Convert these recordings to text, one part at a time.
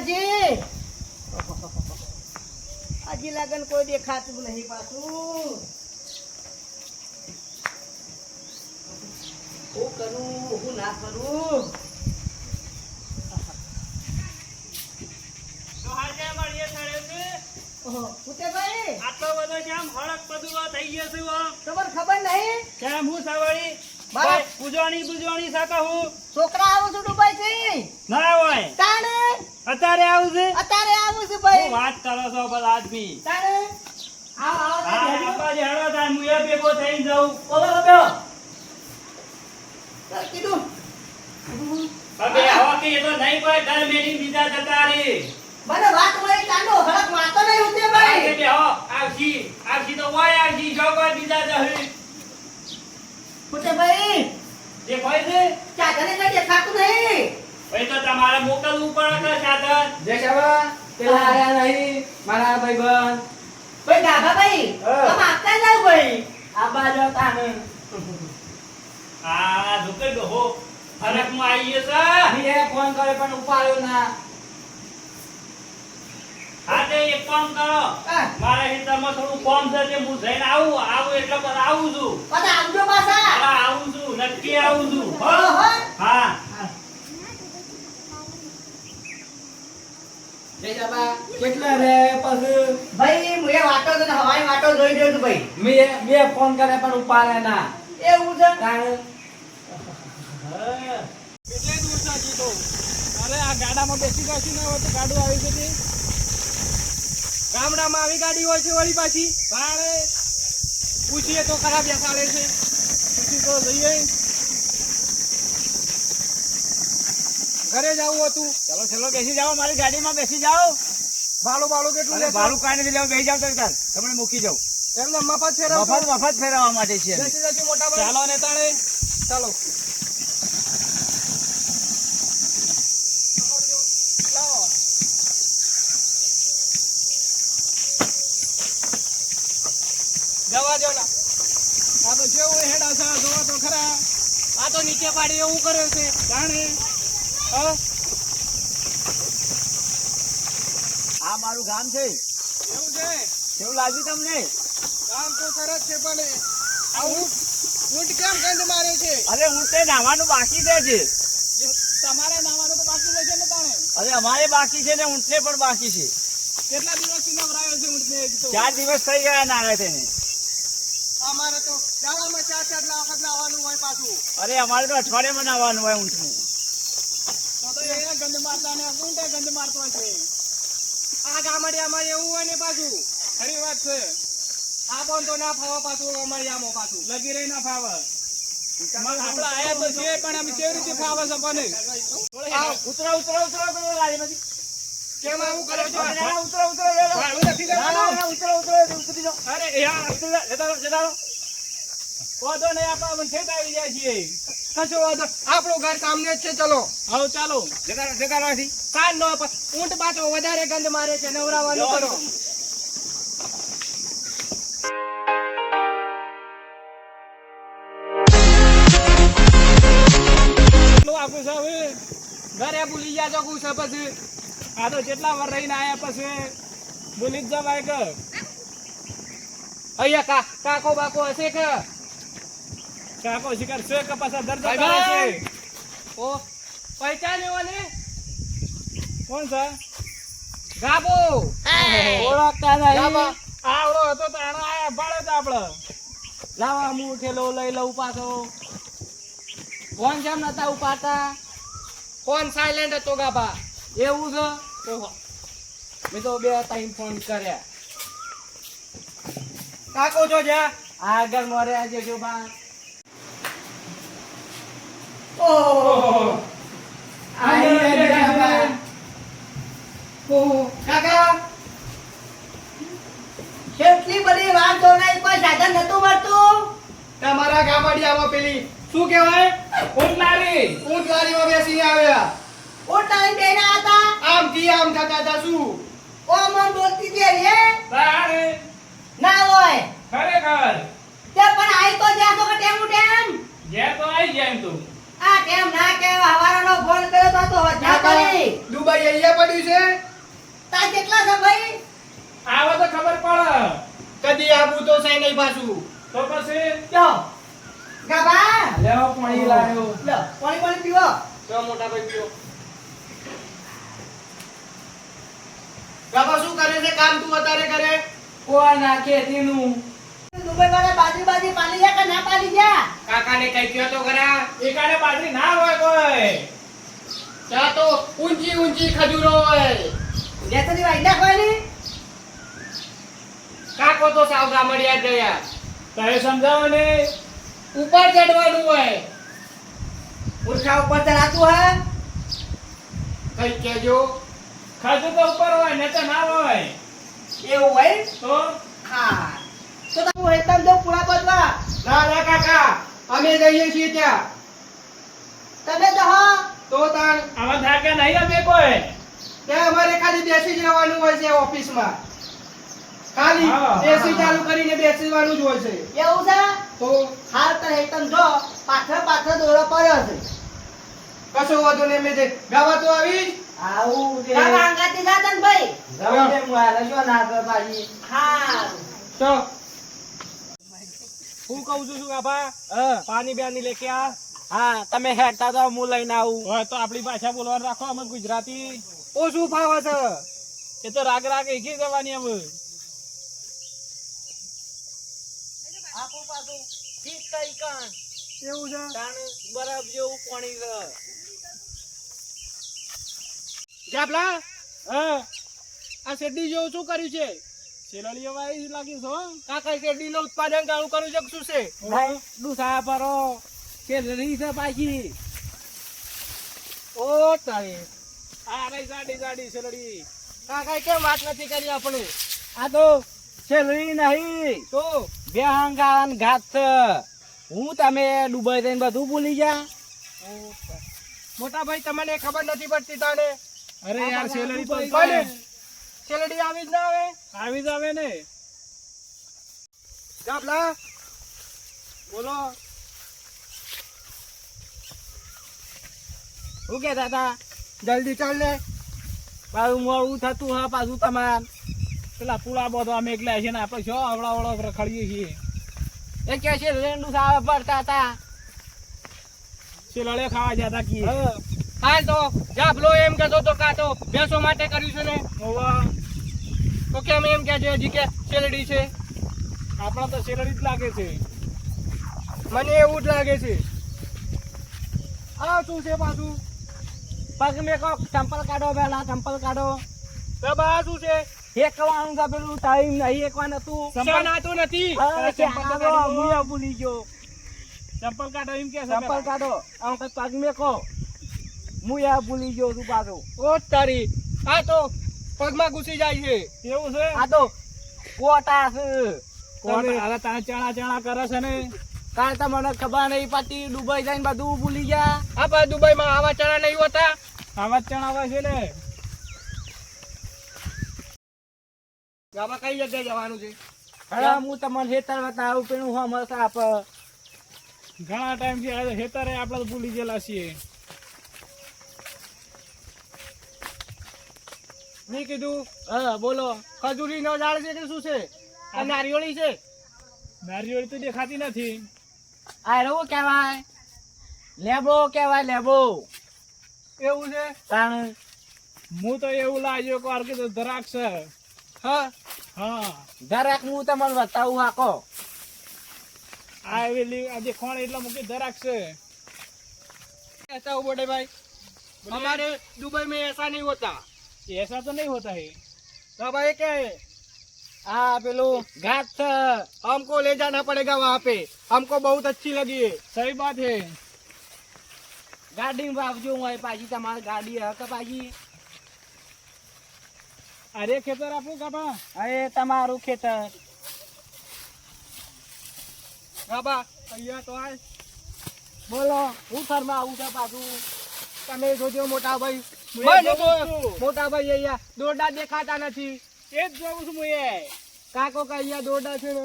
હજી હજી લગન કોઈ દેખાતું નહીં પાછું. હું કરું હું ના કરું? ખબર નહીં? કેમ હું સવારી પૂજવાની પૂજવાની શાખા હું. છોકરા આવું છું દુબઈ થી ના હોય તાણે અત્યારે આવું છે? અત્યારે આવું છે ભાઈ. હું વાત કરો છો બધા આદમી. તારે? આવ આવ આપા જે હેડો તાર હું એ ભેગો થઈને જાઉં. બોલો બોલો ચાલ, કીધું? હવે હવા કે તો નહીં કોઈ ઘર મેલી બીજા જતા રે મને વાત મળી કાંડો હળક વાતો નહીં હોતી ભાઈ. કે બે હો આવજી આવજી તો વાય આવજી જો કોઈ બીજા જહે ભાઈ. જે કોઈ છે. ચાદરે કઈ દેખાતું નહીં. ભાઈ તમારે મોકલવું પડે કે સાધન. જય શાબા પેલા આયા નહીં. મારા ભાઈબંધ ભાઈ ગાભાભાઈ ભાઈ તમે આપતા જાવ ભાઈ આ બાજો તાને આ ઢોકર ડોહો ફરકમાં આવીએ છે. મેં ફોન કરે પણ ઉપાડ્યો ના. હા તે એક કામ કરો. હા. મારા હિસાબમાં થોડું કામ છે તે હું જઈને આવું. આવું એટલે પર આવું છું. પાછા આવજો પાછા. હા આવું છું. નક્કી આવું છું. હા. હા જય શાબા કેટલા રે પછી? ભાઈ હું એ વાતો તો હવાઈ વાતો જોઈ રહ્યો છું ભાઈ. મેં બે ફોન કરે પણ ઉપાડે ના. એવું છે? તાણે કેટલે દૂર છે તો? અરે આ ગાડામાં બેસી બેસી ના હોય તો ગાડું આવી છે ગામડામાં આવી ગાડી હોય છે વળી પાછી. ભાડે પૂછીએ તો ખરાબ બેસાડે છે. પૂછી તો જઈએ ઘરે જવું હતું. ચલો ચલો બેસી જાઓ મારી ગાડીમાં બેસી જાઓ. ભાડું ભાડું કેટલું લે ભાડું કાંઈ નથી લેવું બેસી જાવ તાર તમને મૂકી જાઉં. એમને મફત ફેરવ મફત મફત ફેરવવા માટે છે બેસી જજો મોટા ભાઈ. ચાલો ને તાણે ચાલો. જવા દો ના આ તો જેવું હેડા છે જોવા તો ખરા. આ તો નીચે પાડી એવું કર્યું છે. જાણે. આ મારું ગામ છે. એવું છે? કેવું લાગ્યું તમને? ગામ તો સરસ છે પણ આ ઊંટ ઊંટ કેમ ગંધ મારે છે? અરે ઊંટે નાવાનું બાકી છે તમારે નાવાનું તો બાકી રહેશે ને તાણે? અરે અમારે બાકી છે ને ઊંટને પણ બાકી છે. કેટલા દિવસથી નવરાયો છે ઊંટને એક તો? ચાર દિવસ થઈ ગયા નાવે તેને અમારે તો દાડામાં ચાર ચાર વખત નાવાનું હોય પાછું. અરે અમારે તો અઠવાડિયામાં નાવાનું હોય ઊંટનું. ગંધ મારતા ને ઊંટે ગંધ મારતો છે. આ ગામડિયામાં એવું હોય ને પાછું. ખરી વાત છે. આ પણ તો ના ફાવા પાછું ગામડિયામાં પાછું. લગી રહી ના ફાવા. આપણે આયા તો છીએ પણ અમે કેવી રીતે ફાવે છે પણ ઉતરો ઉતરો ઉતરો ઉતરો ગાડીમાંથી કેમ આવું કરો છો? ઉતરો ઉતરો નથી ઉતરો ઉતરો ઉતરી જાઓ. અરે યાર ઉતરી જતા જતા. વાંધો નહીં આપણે અમે ઠેઠ આવી જાય છીએ. કશો વાંધો આપણું ઘર સામને જ છે ચલો. આવો ચાલો. રહો અહીંથી. કાન નો ઊંટ પાછો વધારે ગંધ મારે છે નવરાવાનું કરો. હવે ઘરે ભૂલી ગયા છો છે પછી. આ તો જેટલા વાર રહીને આયા પછી ભૂલી જ જવાય કે? અહીંયા કા કાકો બાકો હશે કે? કાકો શિકાર છે કપાસા પાછા દર્દ છે. ઓ પહેચાન્યો ને કોણ છે? ગાબો! ઓળખતા નહીં. આવડો હતો તો આનો આયા ભાડે તો આપણે. લાવા હું ઉઠેલો લઈ લઉં પાછો. ફોન કેમ નતા ઉપાતા ફોન સાયલેન્ટ હતો ગાબા? એવું છે? ઓહો. મેં તો બે ટાઈમ ફોન કર્યા. કાકો છો જા. આગળ મોરે આજે જો બા. ઓહો. ઓહો કાકા. કેટલી બધી વાત જોનાઈ કોઈ સાધન નતું મળતું. તમારા ગામડિયામાં પેલી. શું કહેવાય? ઊંટ લારી ઊંટ બેસીને આવ્યા. ઓ ટાઈમ બેના હતા. આમથી આમ થતા હતા શું? ઓ મન બોલતી દે રે તારે ના હોય. ખરેખર? તે પણ આઈ તો જ્યાં તો કે ટેમ ટેમ જે તો આઈ જાય તું. ટેમ ના કે હવારાનો ફોન કર્યો તો તો હજા કરી. દુબઈ અહીંયા પડ્યું છે. તા કેટલા છે ભાઈ? આવો તો ખબર પડ. કદી આવું તો છે નહીં પાછું. તો પછી? જો ગાબા લેવો પાણી લાવ્યો. લે પાણી પાણી પીવો. તો મોટા ભાઈ પીવો. ગાબા શું કરે છે? કામ તું અત્યારે કરે? કોણ નાખે ખેતીનું દુબઈ વાળા બાજુ બાજુ પાણી જા કે ના કાકાને કઈ કયો તો ખરા? એકાડે બાજરી ના હોય કોઈ. ત્યાં તો ઊંચી ઊંચી ખજૂરો હોય. લેતરી વાઈ નાખવાની કાકો તો સાવ ગામડિયા જ ગયા તમે સમજાવો ને. ઉપર ચડવાનું હોય. પુરખા ઉપર ચડાતું હે કઈ કેજો ખાજુ તો ઉપર હોય ને તો ના હોય. એવું હોય? તો? હા. તો તમે એકદમ જો પુરા બધવા ના ના કાકા અમે જઈએ છીએ ત્યાં. તમે જહો તો તાણ આવા થાકે નહીં અમે કોઈ. ત્યાં અમારે ખાલી બેસી જ રહેવાનું હોય છે ઓફિસમાં. ખાલી એસી ચાલુ કરીને બેસવાનું જ હોય છે. એવું છે? તો? હાલ તો એકદમ જો પાછળ પાછળ દોરો પડ્યો છે. કશો વાંધો નહીં મેં જે ગાવા તો આવી આવું ભાઈ. જવું દે શું ના પાછી હા તો હું કહું છું શું બાપા? હા. પાણી બ્યાની લેકે આ. હા તમે હેડતા તો હું લઈને આવું. હોય તો આપણી ભાષા બોલવાનું રાખો અમે ગુજરાતી. ઓછું ફાવે છે એ તો રાગ રાગ એકી જવાની અમે આપું પાછું. ઠીક થઈ કાન એવું છે? બરફ જેવું પાણી છે. જાપલા હા. આ શેરડી જેવું શું કર્યું છે? લાગી છો કાકા નું ઉત્પાદન કાળું કરું છે શું છે? ભાઈ પરો કે રહી છે પાછી? ઓ તારી. આ રહી જાડી જાડી શેલડી કાકા કેમ વાત નથી કરી આપણે? આ તો સેલરી નહીં. તો? બે હંગાન ઘાત છે. હું તમે ડુબઈ થઈને બધું ભૂલી જા મોટા ભાઈ તમને ખબર નથી પડતી તને અરે યાર સેલરી તો શેરડી આવી જ ના આવે? આવી જ આવે ને. જાપલા બોલો. શું કહેતા હતા? જલ્દી ચાલ ને. પાછું મોડું થતું હા પાછું તમાર. પેલા પુલા બધો અમે એકલા છે ને આપણે છો આવડા આવડા રખડીએ છીએ? એ કે છે રેન્ડુ સાવા પડતા હતા. શેલડે ખાવા જતા કીએ. હા. તો જાપલો એમ કહેતો તો કાતો બેસો માટે કર્યું છે ને? હોવા. તો કેમ એમ કે છે હજી કે શેરડી છે. આપણા તો શેરડી જ લાગે છે. મને એવું જ લાગે છે. આ શું છે પાછું? પગ મેં કહો ચંપલ કાઢો પેલા ચંપલ કાઢો. તો બા શું છે? એકવાનું તો પેલું ટાઈમ નહીં એકવાન હતું. સન નાતું નથી? એ ભૂલી ગયો. ચંપલ કાઢો એમ કે ચંપલ કાઢો. આમ પગ મેં કહો હું એ ભૂલી ગયો તું પાછું. ઓ તારી. આ તો પગમાં ઘૂસી જાય છે. એવું છે? આ તો કોટા છે હવે તારે ચણા ચણા કરે છે ને? કાલ તો મને ખબર નહીં પડતી. દુબઈ જઈને બધું ભૂલી ગયા. આ દુબઈ માં આવા ચણા નહીં હોતા. આવા ચણા આવે છે ને. ગામમાં કઈ જગ્યાએ જવાનું છે? હવે હું તમને હેતર બતાવું પેલું હમસ આપ ઘણા ટાઈમથી હેતરે આપણે ભૂલી ગયેલા છીએ. મેં કીધું હા બોલો ખજૂરી નો ઝાડ છે કે શું છે આ નારિયેળી છે નારિયેળ તો દેખાતી નથી આ એવું કહેવાય લેબો કહેવાય લેબો એવું છે તાણ હું તો એવું લાગ્યો કે કે તો દ્રાક્ષ છે. હા હા જરાક હું તમને બતાવું હાકો આ એવી આજે ખોણ એટલે મૂકી દ્રાક્ષ છે ऐसा हो बड़े भाई हमारे दुबई में ऐसा नहीं होता ऐसा तो नहीं होता है तो भाई क्या है આ પેલું ઘાટ છે हमको ले जाना पड़ेगा वहाँ पे हमको बहुत अच्छी लगी है सही बात है ગાડી વાપજો હોય પાછી તમારી ગાડી હક પાછી અરે ખેતર આપણું કાપા અરે તમારું ખેતર बाबा અહીંયા તો આય બોલો હું ફરમાં આવું છે પાછું તમે જોજો મોટા ભાઈ હું મને એ તો જોઉં છું. મોટા ભાઈ અહીંયા દોરડા દેખાતા નથી. એ જ જોઉં છું હું કાકો કે અહીંયા દોરડા છે ને.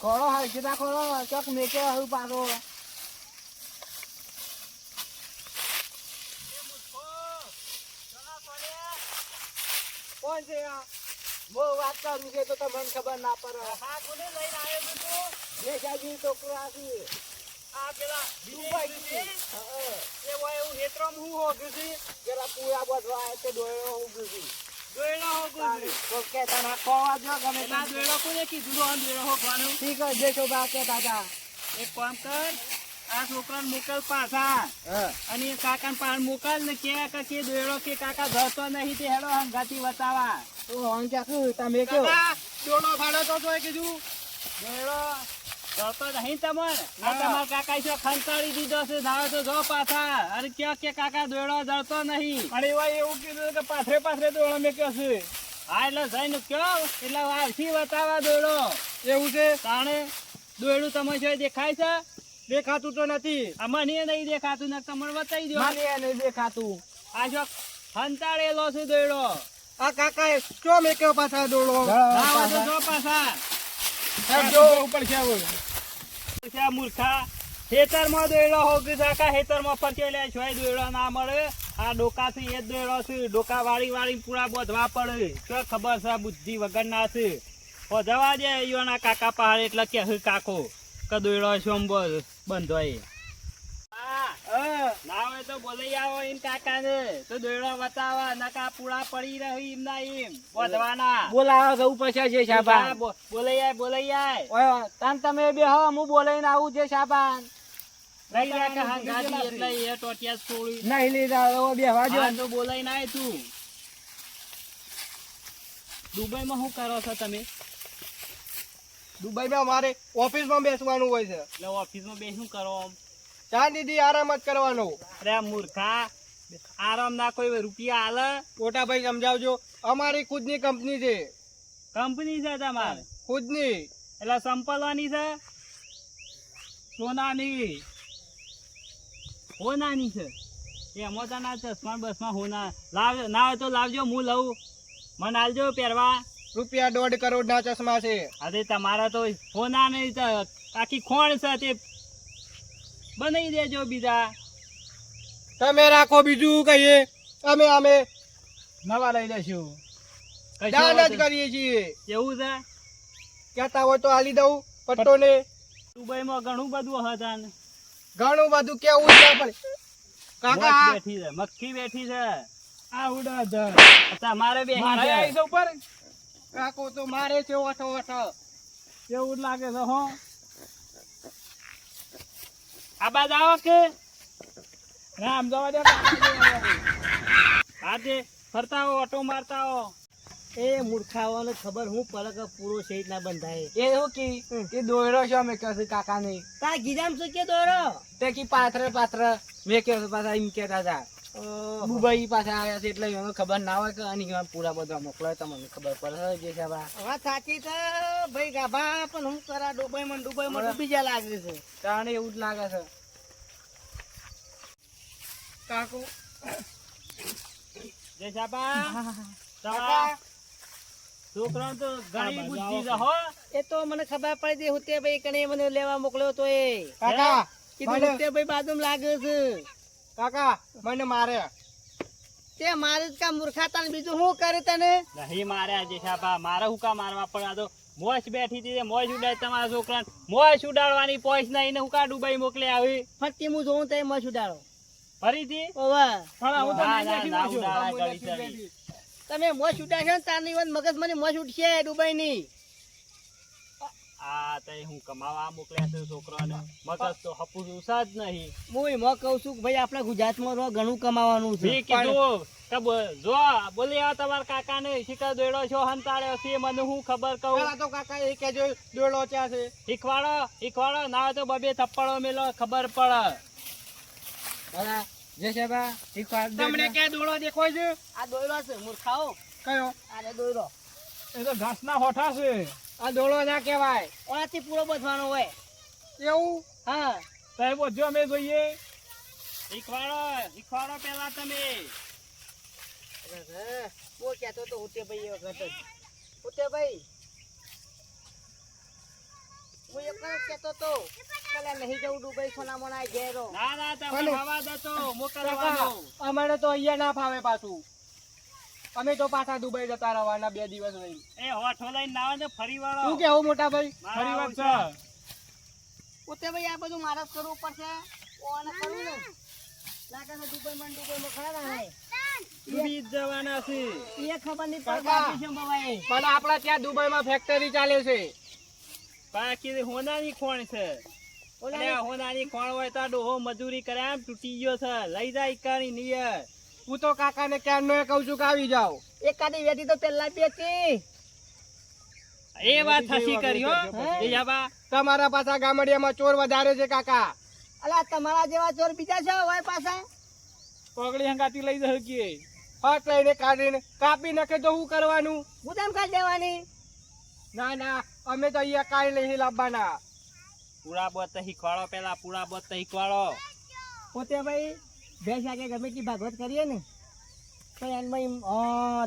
ખોળો હરખીતા ખોળો ચોક મેકે હું પાછો કોણ છે આ? બહુ વાત કરું છે તો તમને ખબર ના પડે. હા કોને લઈને આવ્યો છું. તું? દેખાજી છોકરો છે? આ પેલા દુબઈ વિદેશી છે? એ હોય એવું હેતરામ હું હોગ્યું છે. પેલા પૂરા બધવા તો ડોયો ઉભું છું. દોયડો હોગ્યું છે. તો કે તને ખોવા જો ગમે આ દોયડો કોને કીધું આ દોયડો હોગવાનું? ઠીક જે શોભા કહેતા હતા એક કામ કર આ છોકરાને મોકલ પાછા. અને કાકાને પાણ મોકલ ને કે કે કે દોયડો કે કાકા ધરતો નહીં તે હેડો હંગાથી બતાવા તો હં ક્યાં તમે કાકા દોડો ભાડો તો કીધું. દોયડો ધરતો નહીં તમને આ. તમારા કાકા છે ખંતાડી દીધો છે? ધારો તો જો પાછા. અરે કયો કે કાકા દોડો ધરતો નહીં. અને એવા એવું કીધું કે પાથરે પાથરે દોડો મેં કહ્યું છે. હા એટલે જઈને કયો એટલે વારથી બતાવા દોયડો એવું છે? તાણે દોડું તમે છે દેખાય છે? દેખાતું તો નથી. મને નહીં દેખાતું ને તમને બતાવી દો મને નહીં દેખાતું. આ જો ખંતાળેલો છે દોડો આ કાકાએ કયો મેં કયો પાછા દોડો તો પાછા. ઉપર છે મૂર્ખા. ના મળે. આ ડોકાથી એ જ દોયડો છે. ડોકા વાળી વાળી પૂરા બોધવા પડે. શું ખબર છે બુદ્ધિ વગર ના છે જવા દે કાકા પહાડ એટલે કે કાકો. કે દોયડો શોંબો બંધો એ ના હોય તો બોલાઈ આવો એમ કાકા તો દોયડો બતાવા નકા પૂરા પડી રહી એમ ના એમ. બોધવાના. બોલાવો જવું પછી છે શાબાન. બોલાઈ આય બોલાઈ આય. ઓય તાન તમે બેહો હું બોલાઈને આવું છે શાબાન. નહીં લીધા બેહવા જો બોલાઈને આય તું. દુબઈમાં શું કરો છો તમે? દુબઈમાં અમારે ઓફિસમાં બેસવાનું હોય છે. એટલે ઓફિસમાં બેસું કરો આમ? ચા દીદી આરામ જ કરવાનો. અરે મૂર્ખા. આરામ ના કોઈ રૂપિયા હાલ. મોટા ભાઈ સમજાવજો અમારી ખુદની કંપની છે. કંપની છે તમારે? ખુદની. એટલે સંપલવાની છે? સોનાની. હોનાની છે. એમાં તો ના ચશ્મા બસમાં હોના. લાવ ના હોય તો લાવજો હું લઉં. મને આલજો પહેરવા. રૂપિયા દોઢ કરોડ ના ચશ્મા છે. અરે તમારા તો હોના નહીં આખી ખોણ છે તે બનાવી દેજો બીજા. તમે રાખો બીજું કહીએ. અમે અમે નવા લઈ લેશું દાન જ કરીએ છીએ. એવું છે? કહેતા હોય તો હાલી દઉં પટ્ટો ને દુબઈમાં ઘણું બધું હતા ઘણું બધું કેવું છે કાકા બેઠી છે મક્ખી બેઠી છે. આ ઉડા ધ તમારે બે ઉપર. કાકો તો મારે છે ઓઠો ઓઠો. એવું લાગે છે હો. આ બાદ આવો કે? ના જવા દે આજે ફરતા આવો ઓટો મારતા આવો એ મૂર્ખાઓને ખબર હું પલક પૂરો છે ના બંધાય. એ હું કી? એ દોયડો છે અમે કહે છે કાકા નહીં તા ગીરામ શું કે દોરો તે કી પાત્ર પાત્ર. મેં કહ્યું છે પાછા એમ કહેતા હતા. દુબઈ પાસે આવ્યા છે એટલે એમને ખબર ના હોય કે આની પૂરા બધા મોકલાય તમને ખબર પડે. જે છે વાત સાચી તો ભાઈ ગાભા પણ હું કરા ડુબઈ માં ડુબઈ માં ડૂબી જા લાગે છે. કારણ એવું જ લાગે છે. કાકુ. જય કાકા. છોકરાને તો ઘણી બુદ્ધિ હો. એ તો મને ખબર પડી હતી હુતે ભાઈ કને મને લેવા મોકલ્યો તો એ. કાકા કીધું ભાઈ બાજુ લાગે છે. કાકા મને મારે. તે મારે જ કા મૂર્ખાતા ને બીજું શું કરે તને? નહીં મારે આજે સાબા મારે હું કા મારવા પણ આ તો મોજ બેઠી હતી મોજ ઉડાય તમારા છોકરાને. મોજ ઉડાડવાની પોઈસ નહીં ને હું કા દુબઈ મોકલે આવી? ફટકી હું જોઉં તે મસ ઉડાડો. ફરીથી? ઓવે. ના, હું તો નહીં તમે મોસ ઉડાડશો ને તારની વાત મગજ મને મોસ ઉડશે દુબઈની. ની આ તઈ હું કમાવા મોકલ્યા છે છોકરાને. મગજ તો હપુસ ઉસા જ નહીં. હું એમાં કહું છું કે ભાઈ આપણે ગુજરાતમાં રહો ઘણું કમાવાનું છે. કીધું જો બોલી આવો તમારા કાકાને શિકાર દોડ્યો છો હંતાડ્યો છે મને હું ખબર કહું? તો કાકા એ કહેજો દોડો ચા છે? શીખવાડો શીખવાડો ના તો બબે થપ્પડો મેલો ખબર પડે. શીખવાડ તમને ક્યાં દોડો દેખો છે? આ દોયરો છે મૂર્ખાઓ. કયો? આ દોયરો એ તો ઘાસના હોઠા છે. આ દોડો ના કહેવાય. ઓનાથી પૂરો બધવાનો હોય. એવું? હા. સાહેબ જો અમે જોઈએ. શીખવાડો શીખવાડો પેલા તમે. હું કહેતો તો હુતે ભાઈ એ વખત જ હું એક જ કહેતો તો અમારે તો અહીંયા ના ફાવે પાછું. અમે તો પાછા દુબઈ જતા રહેવાના બે દિવસ રહી એ હોઠો લઈને ના આવે ફરી વાળો. શું કેવો મોટા ભાઈ? ફરી વાત છે. પોતે ભાઈ આ બધું મારા કરવું પડશે. ઓને કરવું ને. લાગે છે દુબઈમાં દુબઈ માં ખરા ના. ડૂબી જવાના છે. એ ખબર નહીં પડતી છે બવાએ. પણ આપણા ત્યાં દુબઈમાં ફેક્ટરી ચાલે છે. બાકી હોનાની ખોણ છે. હોનાની ખોણ હોય તો ડોહો મજૂરી કરે આમ તૂટી ગયો છે. લઈ જાય કાણી નિયર હું તો કાકાને ક્યારનો એ કહું છું કે આવી જાઓ. એકાદી વેટી તો પેલા બેચી એ વાત હસી કર્યો હો. હે? તમારા પાછા ગામડિયામાં ચોર વધારે છે કાકા. અલા તમારા જેવા ચોર બીજા છે હોય પાછા? પગડી હંગાતી લઈ જશે કે. ફટ લઈને કાઢીને કાપી નાખે તો શું કરવાનું? ગુદામ કાઢ દેવાની? ના ના અમે તો અહીંયા કાંઈ નહીં લાવવાના. પૂરા બોત તો શીખવાડો પેલા પૂરા બોત તો શીખવાડો પોતે ભાઈ ભેંસ આગે ગમે તે ભાગવત કરીએ ને તો એનમાં એમ,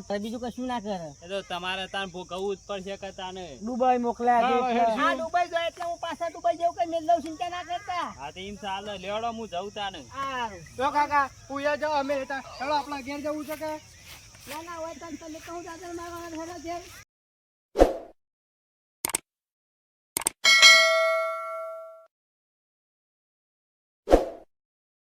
તો બીજું કશું ના કરે. તો તમારે તાન ભોગવવું જ પડશે કે તાને? દુબઈ મોકલ્યા હા, છે. હા દુબઈ જાય એટલે હું પાછા દુબઈ જવું કઈ મેલ લઉં ચિંતા ના કરતા? હા તો એમ ચાલે. લેવડો હું જઉં તાને. તો કાકા હું એ જાઉં અમે. ચાલો આપણા ઘેર જવું છે કે? ના ના હોય તો તમે કહું દાદા મારા ઘરે ઘેર.